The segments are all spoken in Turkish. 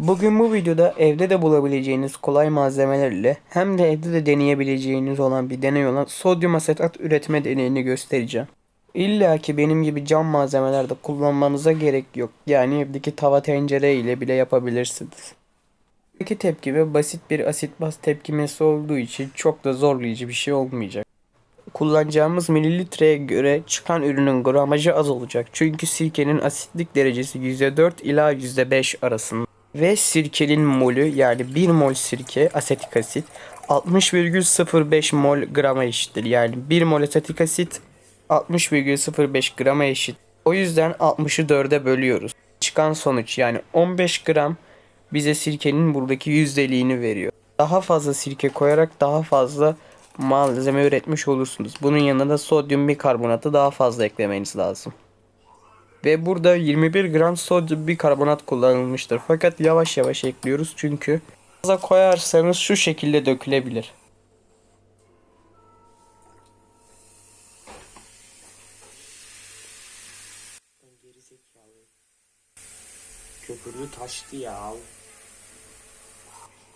Bugün bu videoda evde de bulabileceğiniz kolay malzemelerle hem de evde de deneyebileceğiniz olan bir deney olan sodyum asetat üretme deneyini göstereceğim. İlla ki benim gibi cam malzemelerde kullanmanıza gerek yok. Yani evdeki tava tencere ile bile yapabilirsiniz. İki tepkime basit bir asit baz tepkimesi olduğu için çok da zorlayıcı bir şey olmayacak. Kullanacağımız mililitreye göre çıkan ürünün gramajı az olacak. Çünkü sirkenin asitlik derecesi %4 ila %5 arasında. Ve sirkenin molü yani 1 mol sirke asetik asit 60,05 mol grama eşittir. Yani 1 mol asetik asit 60,05 grama eşit. O yüzden 60'ı 4'e bölüyoruz. Çıkan sonuç yani 15 gram bize sirkenin buradaki yüzdeliğini veriyor. Daha fazla sirke koyarak daha fazla malzeme üretmiş olursunuz. Bunun yanında da sodyum bikarbonatı daha fazla eklemeniz lazım. Ve burada 21 gram sodyum bikarbonat kullanılmıştır. Fakat yavaş yavaş ekliyoruz çünkü fazla koyarsanız şu şekilde dökülebilir. Köpürdü taştı ya.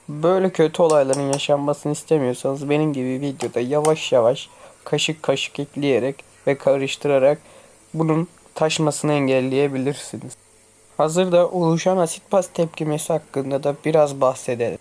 Böyle kötü olayların yaşanmasını istemiyorsanız benim gibi videoda yavaş yavaş kaşık kaşık ekleyerek ve karıştırarak bunun taşmasını engelleyebilirsiniz. Hazırda oluşan asit baz tepkimesi hakkında da biraz bahsedelim.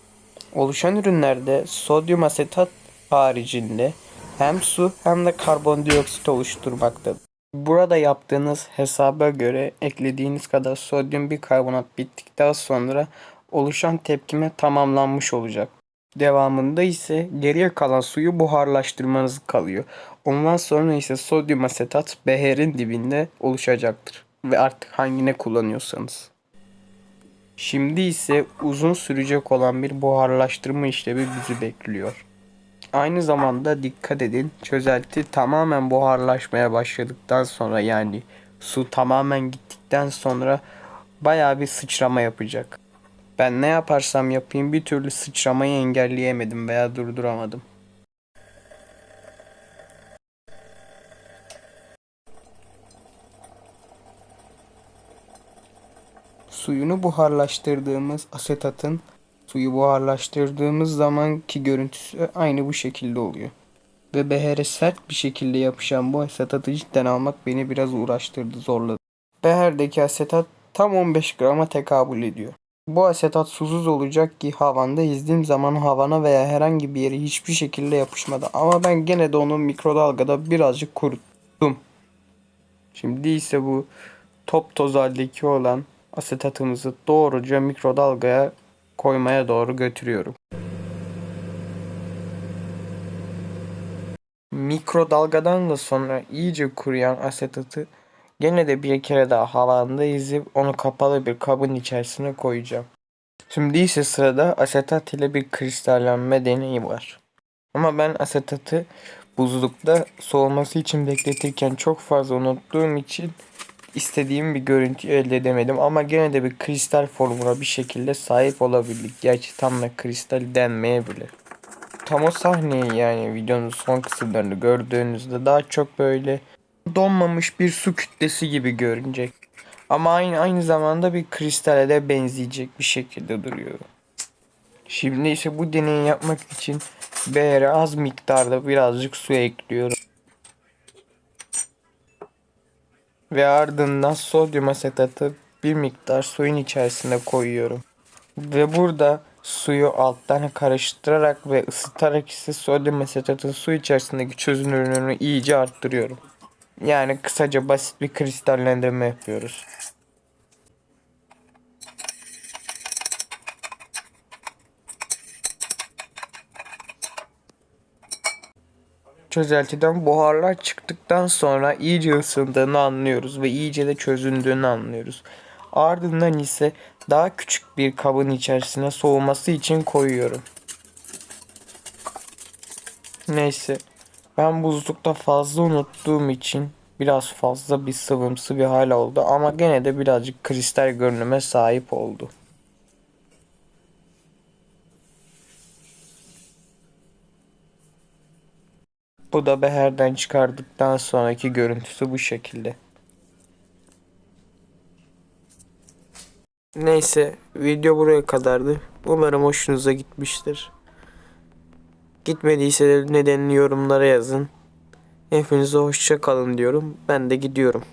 Oluşan ürünlerde sodyum asetat haricinde hem su hem de karbondioksit oluşturmaktadır. Burada yaptığınız hesaba göre eklediğiniz kadar sodyum bikarbonat bittikten sonra oluşan tepkime tamamlanmış olacak. Devamında ise geriye kalan suyu buharlaştırmanız kalıyor. Ondan sonra ise sodyum asetat beherin dibinde oluşacaktır. Ve artık hangine kullanıyorsanız. Şimdi ise uzun sürecek olan bir buharlaştırma işlemi bizi bekliyor. Aynı zamanda dikkat edin çözelti tamamen buharlaşmaya başladıktan sonra yani su tamamen gittikten sonra bayağı bir sıçrama yapacak. Ben ne yaparsam yapayım bir türlü sıçramayı engelleyemedim veya durduramadım. Suyunu buharlaştırdığımız asetatın suyu buharlaştırdığımız zamanki görüntüsü aynı bu şekilde oluyor. Ve behere sert bir şekilde yapışan bu asetatı cidden almak beni biraz uğraştırdı, zorladı. Beherdeki asetat tam 15 grama tekabül ediyor. Bu asetat susuz olacak ki havanda izdiğim zaman havana veya herhangi bir yere hiçbir şekilde yapışmadı. Ama ben gene de onu mikrodalgada birazcık kuruttum. Şimdi ise bu top toz haldeki olan asetatımızı doğruca mikrodalgaya koymaya doğru götürüyorum. Mikrodalgadan da sonra iyice kuruyan asetatı gene de bir kere daha havanda ezip onu kapalı bir kabın içerisine koyacağım. Şimdi ise sırada asetat ile bir kristallenme deneyi var. Ama ben asetatı buzlukta soğuması için bekletirken çok fazla unuttuğum için istediğim bir görüntü elde edemedim ama gene de bir kristal formuna bir şekilde sahip olabildik. Gerçi tam da kristal denmeyebilir. Tam o sahneyi yani videonun son kısımlarını gördüğünüzde daha çok böyle donmamış bir su kütlesi gibi görünecek. Ama aynı aynı zamanda bir kristale de benzeyecek bir şekilde duruyor. Şimdi ise bu deneyi yapmak için behere az miktarda birazcık su ekliyorum. Ve ardından sodyum asetatı bir miktar suyun içerisine koyuyorum. Ve burada suyu alttan karıştırarak ve ısıtarak ise sodyum asetatın su içerisindeki çözünürlüğünü iyice arttırıyorum. Yani kısaca basit bir kristallendirme yapıyoruz. Çözeltiden buharlar çıktıktan sonra iyice ısındığını anlıyoruz ve iyice de çözündüğünü anlıyoruz. Ardından ise daha küçük bir kabın içerisine soğuması için koyuyorum. Neyse ben buzlukta fazla unuttuğum için biraz fazla bir sıvımsı bir hal oldu ama gene de birazcık kristal görünüme sahip oldu. Bu da beherden çıkardıktan sonraki görüntüsü bu şekilde. Neyse video buraya kadardı. Umarım hoşunuza gitmiştir. Gitmediyse de nedenini yorumlara yazın. Hepinize hoşça kalın diyorum. Ben de gidiyorum.